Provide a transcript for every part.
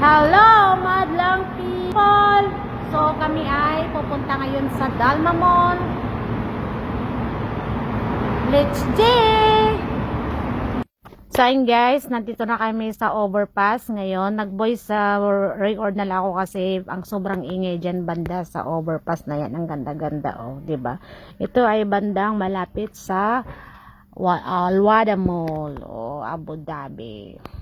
Hello, madlang people! So, kami ay pupunta ngayon sa Dalma Mall. Let's J! So, ayun guys, nandito na kami sa overpass ngayon. Nag-voice sa record na lang ako kasi ang sobrang ingay dyan banda sa overpass na yan. Ang ganda-ganda, oh, ba Ito ay bandang malapit sa Wa- Alwada Mall, o Abu Dhabi.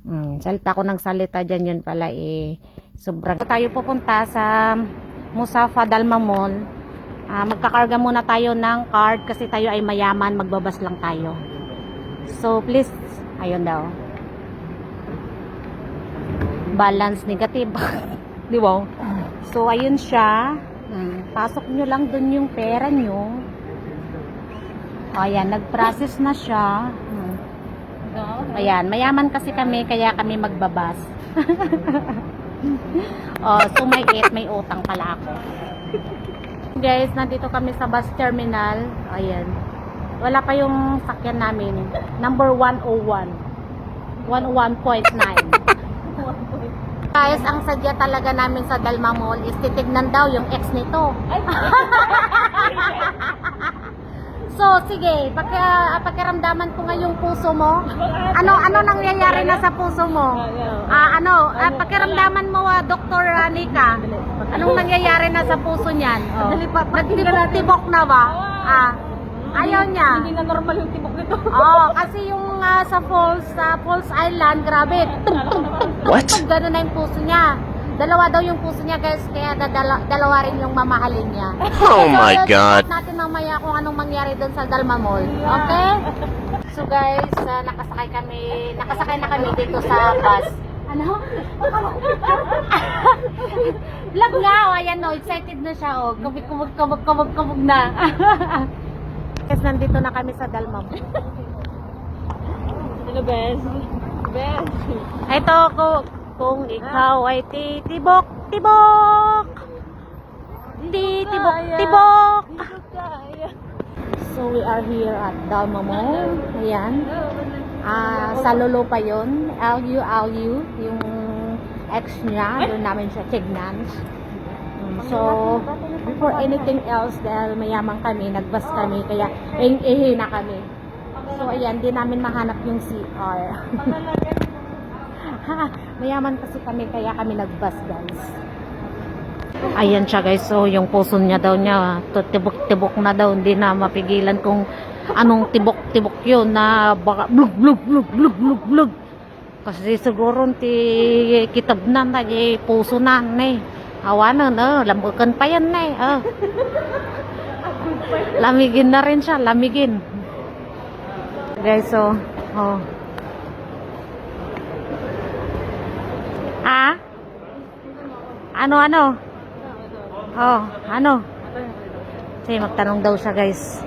Hmm, salita ko ng salita dyan yun pala eh. Sobrang tayo pupunta sa Musafa Dalma Mall. Ah, magkakarga muna tayo ng card kasi tayo ay mayaman, magbabas lang tayo. So please, ayun daw. Balance negative. Di ba? So ayun siya. Hmm, pasok nyo lang dun yung pera nyo. Ayan, nag-process na siya. Hmm. Ayan, mayaman kasi kami, kaya kami magbabas. oh, so may it, may utang pala ako. Guys, nandito kami sa bus terminal. Ayan. Wala pa yung sakyan namin. Number 101. 101.9. Guys, ang sadya talaga namin sa Dalma Mall is titignan daw yung ex nito. So, sige, pag, pakiramdaman ko nga yung puso mo. Ano ano nangyayari na sa puso mo? Ah, ano, ah, pakiramdaman mo, ah, Dr. Anika. Anong nangyayari na sa puso niyan? Oh. Nagtibok-tibok na ba? Ah, ayaw niya. Hindi na normal yung tibok nito. Oo, kasi yung ah, sa Falls, sa Falls Island, grabe. Tum, tum, tum, tum, What? tum, Ganun na yung puso niya. Dalawa daw yung puso niya guys, kaya dadala, dalawa rin yung mamahalin niya. Oh my So, God. natin mamaya kung anong mangyari doon sa Dalma Mall. Okay? So guys, ah, nakasakay kami, nakasakay na kami dito sa bus. Ano? Vlog nga, oh, ayan oh, excited na siya oh. Kumig, kumig, kumig, kumig, kumig na. Guys, nandito na kami sa Dalma Mall. Ano, best? Best. Ito ko kung ikaw ay titibok, tibok. Titibok, tibok. So we are here at Dalma Mall. Ayan. Ah, sa lolo pa yon. LU, LU. Yung ex niya. Doon namin siya tignan. Mm, So, before anything else, dahil mayaman kami, nagbas kami, kaya ing-ihi na kami. So, ayan, di namin mahanap yung CR. Mayaman kasi kami kaya kami nagbus guys. Ayan siya guys, so yung puso niya daw niya, tibok-tibok na daw, hindi na mapigilan kung anong tibok-tibok yun na baka blug blug blug blug blug blug. Kasi siguro ti kitab na na di puso na ne. Awa na na, lambukan pa yan ne. Oh. Lamigin na rin siya, lamigin. Guys, so, oh. Ah? Ano, ano? Oh, ano? Sige, magtanong daw siya, guys.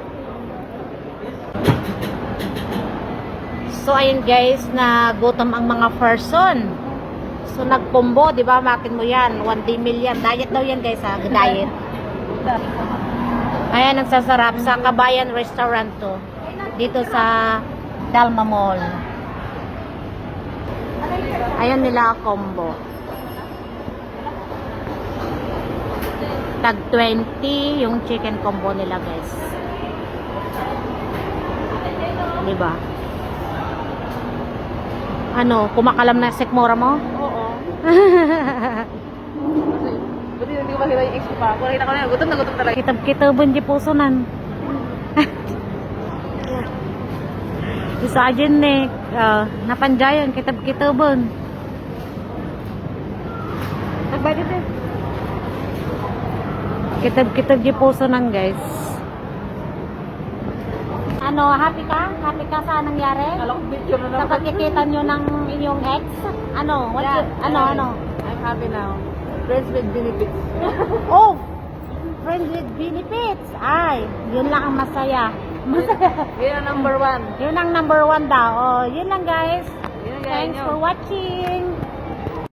So, ayun guys, na gutom ang mga person. So, nagpumbo, di ba? Makin mo yan. One day meal yan. Diet daw yan, guys, ha? Diet. Ayan, nagsasarap sa Kabayan Restaurant to. Dito sa Dalma Mall. Ayan nila combo. Tag 20 yung chicken combo nila, guys. Di ba? Ano, kumakalam na sikmura mo? Oo. Buti hindi ko makita yung ex ko pa. Kung nakita ko na, gutom na gutom talaga. Kitab-kitabon di pusonan. Isa dyan eh, uh, napanjayan, kitab-kitabon. Nagbayad din. Kitab-kitab di pusonan guys. Ano, happy ka? Happy ka sa nangyari? Sa pagkikita nyo ng inyong ex? Ano? What Yeah, you- ano, yeah. ano? I'm happy now. Friends with benefits. Oh! Friends with benefits. Ay, yun lang ang masaya. Masaya. Yun ang number one. Yun ang number one daw. Oh, yun lang guys. Yun gaya Thanks for watching.